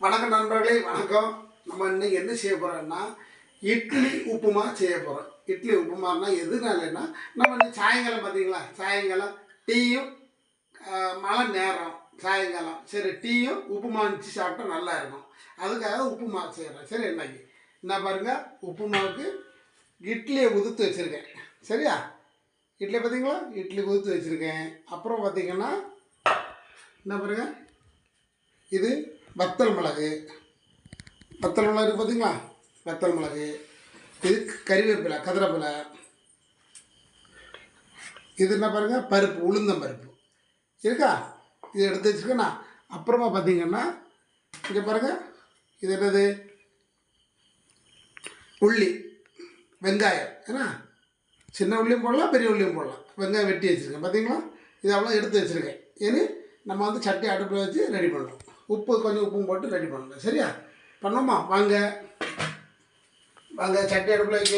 வணக்கம் நண்பர்களே வணக்கம். நம்ம இன்னைக்கு என்ன செய்ய போகிறோம்னா இட்லி உப்புமா செய்ய போகிறோம் இட்லி உப்புமானா எதுனாலன்னா நம்ம இன்னைக்கு சாயங்காலம் பார்த்தீங்களா? சாயங்காலம் டீயும் மழை நேரம் சாயங்காலம். சரி டீயும் உப்புமா வச்சு சாப்பிட்டா நல்லா இருக்கும். அதுக்காக உப்புமா செய்கிறேன் சரி இன்னைக்கு. என்ன பாருங்கள் உப்புமாவுக்கு இட்லியை உதுத்து வச்சுருக்கேன். சரியா? இட்லி பார்த்தீங்களா? இட்லி உதுத்து வச்சுருக்கேன். அப்புறம் பார்த்தீங்கன்னா என்ன பாருங்கள் இது வத்தல் மிளகு. வத்தல் மிளகு இருக்கு பார்த்தீங்களா வத்தல் மிளகு. இது கறிவேப்பிலை கதிரப்பிலை. இது என்ன பாருங்க? பருப்பு உளுந்தம் பருப்பு. இருக்கா? இது எடுத்து வச்சுக்கண்ணா. அப்புறமா பார்த்தீங்கன்னா இங்கே பாருங்க. இது என்னது? உள்ளி. வெங்காயம். என்ன சின்ன உள்ளியும் போடலாம் பெரிய உள்ளியும் போடலாம். வெங்காயம் வெட்டி வச்சுருக்கேன். பார்த்தீங்களா இது அவ்வளோ எடுத்து வச்சுருக்கேன். ஏன்னு நம்ம வந்து சட்டி அடுப்பில் வச்சு ரெடி பண்ணுறோம் உப்பு கொஞ்சம் உப்பும் போட்டு ரெடி பண்ணுங்க சரியா? பண்ணுமா? வாங்க. வாங்க சட்டி அடுப்பில் வைக்க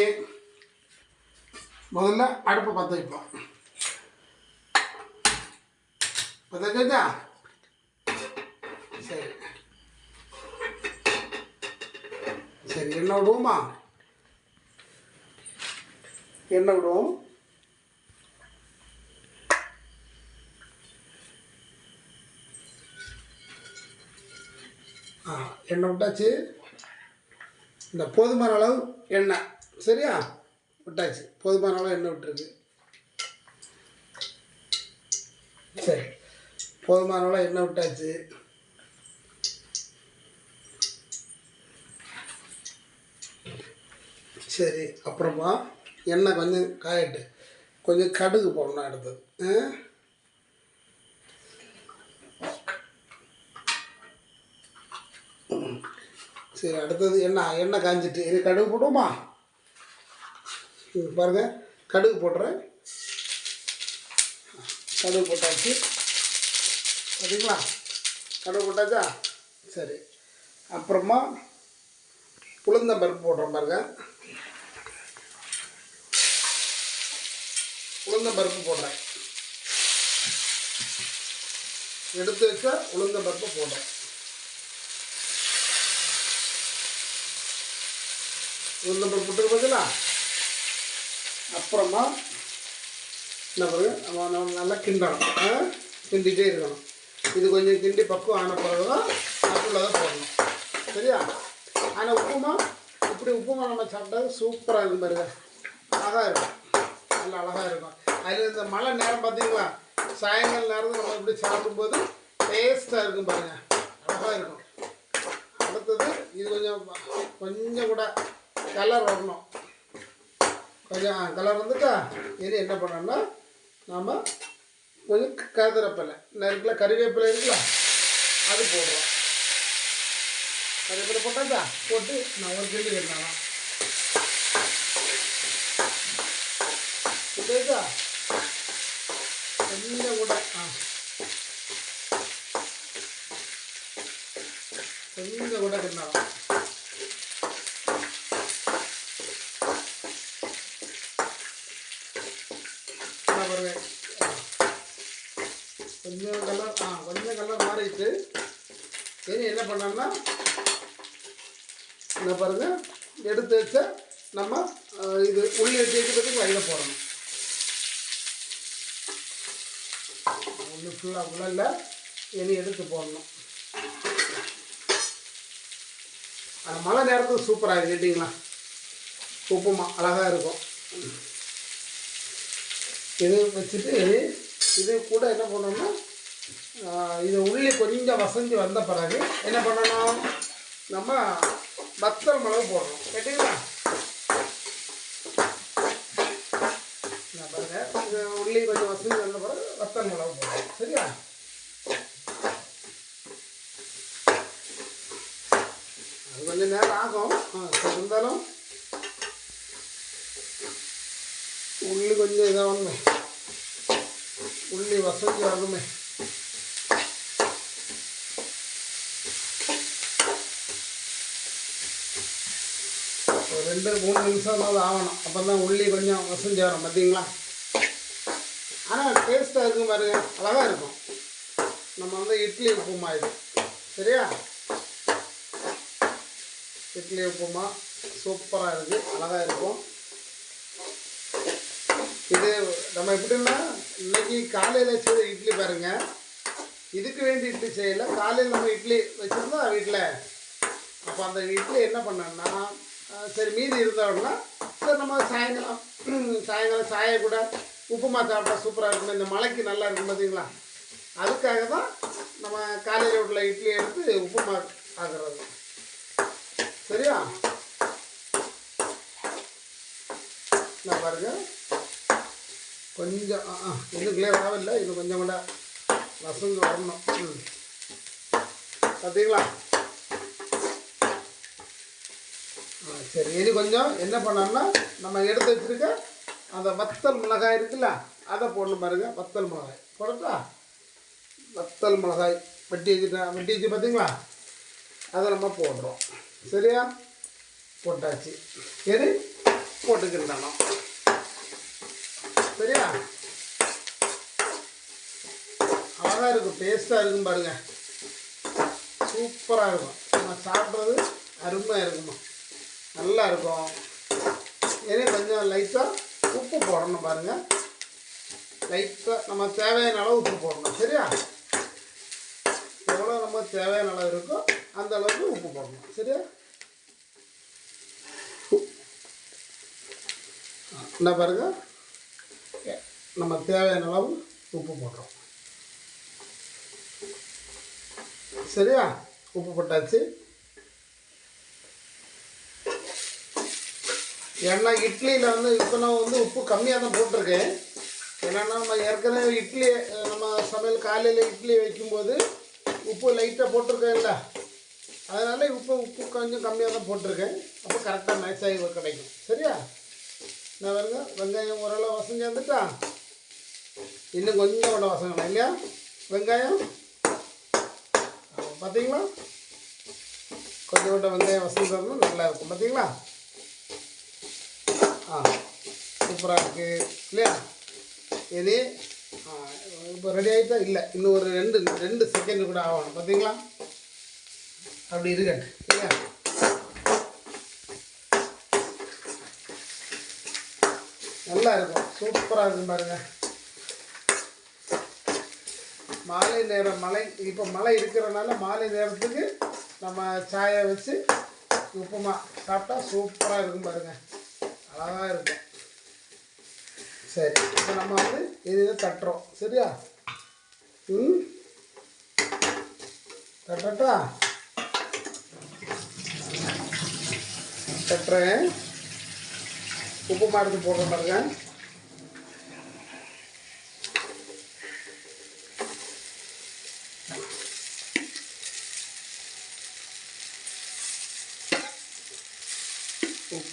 முதல்ல அடுப்பை பற்ற வைப்போம். பற்ற வச்சா சரி. சரி எண்ணெய் விடுவோமா? எண்ணெய் விடுவோம். எண்ணெய் விட்டாச்சு. இந்த போதுமான அளவு எண்ணெய் சரியா? விட்டாச்சு. போதுமான அளவு எண்ணெய் விட்டுருக்கு. சரி. போதுமான அளவு எண்ணெய் விட்டாச்சு. சரி அப்புறமா எண்ணெய் கொஞ்சம் காயட்டு. கொஞ்சம் கடுகு போடணும் அடுத்தது. சரி அடுத்தது எண்ணெய் எண்ணெய் காஞ்சிட்டு. இது கடுகு போடுவோமா? பாருங்கள் கடுகு போடுறேன் கடுகு போட்டாச்சு. சரிங்களா? கடுகு போட்டாச்சா? சரி. அப்புறமா உளுந்தம் பருப்பு போடுறோம் பாருங்க. உளுந்தம் பருப்பு போடுறேன். எடுத்து வச்சா உளுந்த பருப்பு போடுறேன். ஒரு நம்பர் போட்டு பார்த்தீங்களா அப்புறமா என்ன நம்ம நம்ம நல்லா கிண்டணும். கிண்டிகிட்டே இருக்கணும். இது கொஞ்சம் கிண்டி பக்குவம் ஆன பிறகு தான் தான் போடணும். சரியா? ஆனால் உப்புமா இப்படி உப்புமா நம்ம சாப்பிட்டா சூப்பராக இருக்கும் பாருங்க. அழகாக இருக்கும். நல்லா அழகாக இருக்கும். அதில் இந்த மழை நேரம் பார்த்தீங்களா சாயங்கால நேரத்தில் நம்ம இப்படி சாப்பிடும்போது டேஸ்ட்டாக இருக்கும் பாருங்க. அழகாக இருக்கும். அடுத்தது இது கொஞ்சம் கொஞ்சம் கூட கலர் வரணும். கொஞ்சம் கலர் வந்துட்டா இனி என்ன பண்ணோம்னா நாம் கொஞ்சம் கதிரப்பிலை நெருக்கில் கறிவேப்பிலை இருக்குல்ல அது போடுறோம். கறிவேப்பிலை போட்டாச்சா போட்டு நான் ஒரு கிண்டு கட்டினா போட்டாச்சா கொஞ்சம் கூட ஆ. கொஞ்சம் கூட கட்டினா என்ன பாருங்க ஆ. கொஞ்சம் கலர் ஆ கொஞ்சம் கலர் மாறிட்டு இனி என்ன பண்ணோம்னா என்ன பாருங்க எடுத்து வச்ச நம்ம இது உள்ளி வச்சு வைக்கிறதுக்கு வயல போடணும். ஒன்று ஃபுல்லாக உள்ள இனி எடுத்து போடணும். அந்த மழை நேரத்துக்கு சூப்பராக இருக்கு கேட்டிங்களா? உப்புமா அழகாக இருக்கும். இது வச்சுட்டு இது கூட என்ன பண்ணணும்னா இது உள்ளி கொஞ்சம் வசந்தி வந்த பிறகு என்ன பண்ணணும்? நம்ம வத்தல் மிளகு போடணும் கேட்டீங்களா? நான் பாருங்க இது உள்ளி கொஞ்சம் வசந்தி வந்த பிறகு வத்தல் மிளகு போடணும் சரியா? அது கொஞ்சம் நேரம் ஆகும். ஆ, இருந்தாலும் உள்ளி கொஞ்சம் இதாகணுமே உள்ளி வசதி ஆகுமே ஒரு ரெண்டு மூணு நிமிஷம்னாவது ஆகணும். அப்போ தான் உள்ளி கொஞ்சம் வசஞ்சு வரும் பார்த்தீங்களா? ஆனால் டேஸ்ட்டாக இருக்கும் பாருங்க. அழகாக இருக்கும். நம்ம வந்து இட்லி உப்புமா இது. சரியா? இட்லி உப்புமா சூப்பராக இருக்குது அழகாக இருக்கும். இது நம்ம எப்படின்னா இன்னைக்கு காலையில் செய்த இட்லி பாருங்கள் இதுக்கு வேண்டி இட்லி செய்யலை. காலையில் நம்ம இட்லி வச்சுருந்தோம் வீட்டில் அப்போ அந்த இட்லி என்ன பண்ணோன்னா சரி மீதி இருந்தோம்னா சரி நம்ம சாயங்காலம் சாயங்காலம் சாய கூட உப்புமா சாப்பிட்டா சூப்பராக இருக்கும் இந்த மழைக்கு நல்லா இருக்கும் பார்த்தீங்களா அதுக்காக தான் நம்ம காலையில் உள்ள இட்லி எடுத்து உப்புமா ஆக்குறது. சரியா? நான் பாருங்கள் கொஞ்சம் ஆ ஆ, இன்னும் கிளியர் ஆகல இன்னும் கொஞ்சம் கூட வசந்து வரணும். ம். பார்த்தீங்களா ஆ, சரி இனி கொஞ்சம் என்ன பண்ணோம்னா நம்ம எடுத்து வச்சுருக்க அந்த வத்தல் மிளகாய் இருக்குல்ல அதை போடணும் பாருங்க வத்தல் மிளகாய். போடட்டா வத்தல் மிளகாய் வெட்டி வச்சுட்டேன் வெட்டி வச்சு பார்த்தீங்களா அதை நம்ம போடுறோம். சரியா? போட்டாச்சு. சரி போட்டுக்கிட்டானோ சரியா? அழகாக இருக்கும் டேஸ்ட்டாக இருக்கும் பாருங்கள் சூப்பராக இருக்கும். நம்ம சாப்பிட்றது அருமையாக இருக்குமா நல்லா இருக்கும் இனி கொஞ்சம் லைட்டாக உப்பு போடணும் பாருங்கள் லைட்டாக நம்ம தேவையான அளவு உப்பு போடணும். சரியா? எவ்வளோ நம்ம தேவையான அளவு இருக்கோ அந்த அளவுக்கு உப்பு போடணும். சரியா? என்ன பாருங்கள் நம்ம தேவையான அளவு உப்பு போடுறோம். சரியா? உப்பு போட்டாச்சு. ஏன்னா இட்லியில் வந்து இப்போ நான் வந்து உப்பு கம்மியாக தான் போட்டிருக்கேன். ஏன்னா நம்ம ஏற்கனவே இட்லி நம்ம சமையல் காலையில் இட்லி வைக்கும்போது உப்பு லைட்டாக போட்டிருக்கேன்ல. அதனால் உப்பு உப்பு கொஞ்சம் கம்மியாக தான் போட்டிருக்கேன். அப்போ கரெக்டாக மேட்ச் ஆகி கிடைக்கும். சரியா? நான் வருங்க வெங்காயம் ஓரளவு வசம் சேர்ந்துட்டா இன்னும் கொஞ்சம் கூட வசங்கணும் இல்லையா? வெங்காயம்? பார்த்தீங்களா கொஞ்சம் விட்ட வெங்காயம் வசம் தரணும் நல்லா இருக்கும் பார்த்தீங்களா ஆ சூப்பராக இருக்குது இல்லையா? இது இப்போ ரெடி ஆகிட்டா இல்லை இன்னும் ஒரு ரெண்டு ரெண்டு செகண்ட் கூட ஆகணும். பார்த்தீங்களா அப்படி இருக்கட்டு இல்லையா? நல்லா இருக்கும். சூப்பராக இருக்கும் பாருங்க. மாலை நேரம் மழை இப்போ மழை இருக்கிறனால மாலை நேரத்துக்கு நம்ம சாயை வச்சு உப்புமா சாப்பிட்டா சூப்பராக இருக்கும் பாருங்கள் அழகாக இருக்கும் சரி இப்போ நம்ம வந்து இது தட்டுறோம். சரியா? ம்? தட்டட்டா? தட்டுறேன். உப்பு மாடுத்து போடுற பாருங்க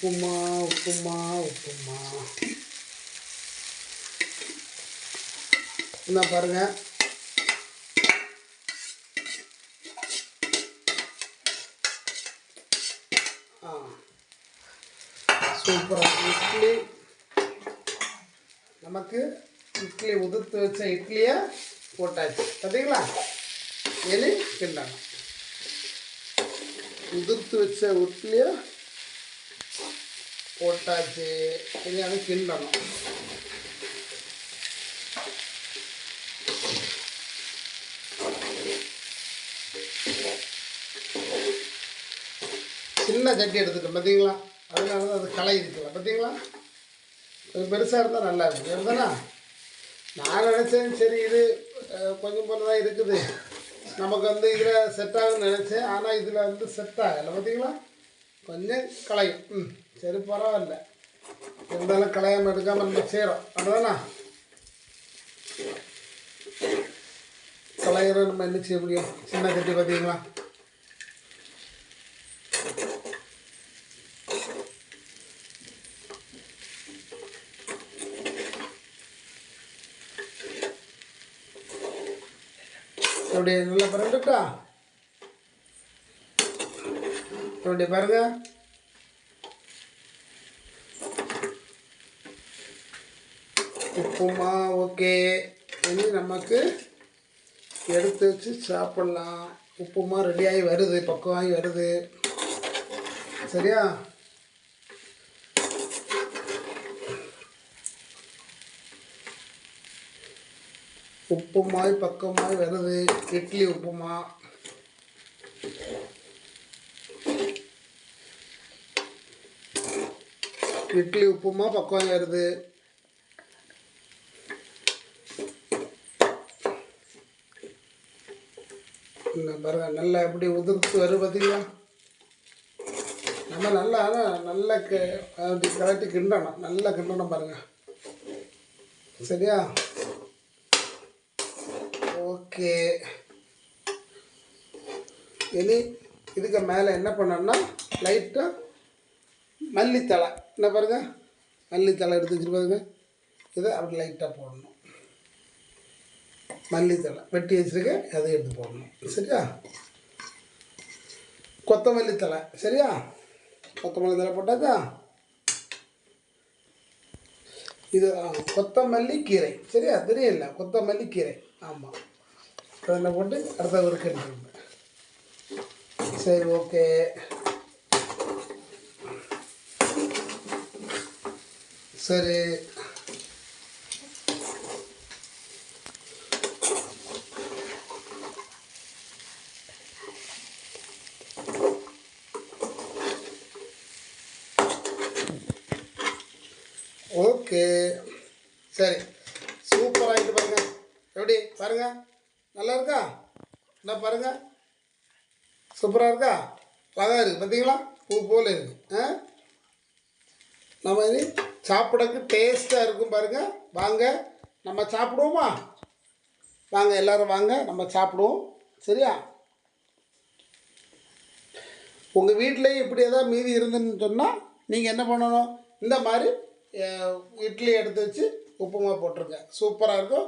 உப்புமா உப்புமா உப்புமா. என்ன பாருங்க. ஆ. சூப்பராக இட்லி. நமக்கு இட்லி உதிர்த்து வச்ச இட்லியை போட்டாச்சு. பார்த்தீங்களா இனி கிண்டணும் உதிர்த்து வச்ச இட்லியை போட்டாச்சு. இனி அதை கிண்டணும். சின்ன சட்டி எடுத்துட்டோம் பார்த்தீங்களா? அதனால தான் அது களை இருக்குல்ல பார்த்தீங்களா? அது பெருசாக இருந்தால் நல்லா இருக்கும். இருந்தானா நான் நினச்சேன் சரி இது கொஞ்சம் போல தான் இருக்குது. நமக்கு வந்து இதில் செட் ஆகும்னு நினச்சேன். ஆனால் இதில் வந்து செட் ஆகலை. பார்த்தீங்களா? கொஞ்சம் களையும் ம் சரி பரவாயில்ல இருந்தாலும் களையாமல் எடுக்காமல் நம்ம செய்கிறோம் அப்படிதானா களையிற நம்ம என்ன செய்ய முடியும் சின்ன கட்டி பார்த்தீங்களா அப்படி நல்லா பரண்டுட்டா அப்படி பாருங்க. உப்புமா ஓகே. இனி நமக்கு எடுத்து வச்சு சாப்பிட்லாம். உப்புமா ரெடியாகி வருது பக்குவாகி வருது. சரியா? உப்புமாய் பக்கமாய் வருது. இட்லி உப்புமா. இட்லி உப்புமா பக்குவம் வருது பாருங்க நல்லா எப்படி உதிர்த்து வரும் பார்த்தீங்களா நம்ம நல்லா ஆனால் நல்லா க அப்படி கலட்டி கிண்டணும். நல்லா கிண்டணும் பாருங்க. சரியா? ஓகே. இனி இதுக்கு மேலே என்ன பண்ணணும்னா லைட்டாக மல்லித்தழை. என்ன பாருங்கள் மல்லித்தழை எடுத்து வச்சுட்டு இதை அப்படி லைட்டாக போடணும். மல்லித்தழை. வெட்டி வச்சுருக்கேன் அதை எடுத்து போடணும். சரியா? கொத்தமல்லி தழை. சரியா? கொத்தமல்லி தழை போட்டாக்கா? இது கொத்தமல்லி கீரை. சரியா? தெரியல. கொத்தமல்லி கீரை. ஆமாம் அதில் போட்டு அடுத்த ஒரு எடுத்துருங்க சரி ஓகே. சரி. ஓகே. சரி. சூப்பர் ஆகிட்டு பாருங்கள் எப்படி? பாருங்கள் நல்லா இருக்கா? என்ன பாருங்கள் சூப்பராக இருக்கா? அழகாக இருக்குது பார்த்தீங்களா பூ போல் இருக்குது ஆ? நம்ம இது சாப்பிடக்கு டேஸ்ட்டாக இருக்கும் பாருங்க. வாங்க நம்ம சாப்பிடுவோமா? வாங்க எல்லாரும் வாங்க நம்ம சாப்பிடுவோம். சரியா? உங்கள் வீட்டிலேயே இப்படி ஏதாவது மீதி இருந்துன்னு சொன்னால் நீங்கள் என்ன பண்ணணும்? இந்த மாதிரி இட்லி எடுத்து வச்சு உப்புமா போட்டுருங்க. சூப்பராக இருக்கும்.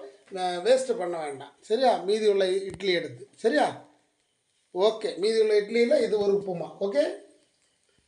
வேஸ்ட்டு பண்ண வேண்டாம். சரியா? மீதி உள்ள இட்லி எடுத்து. சரியா? ஓகே. மீதி உள்ள இட்லியில் இது ஒரு உப்புமா. ஓகே?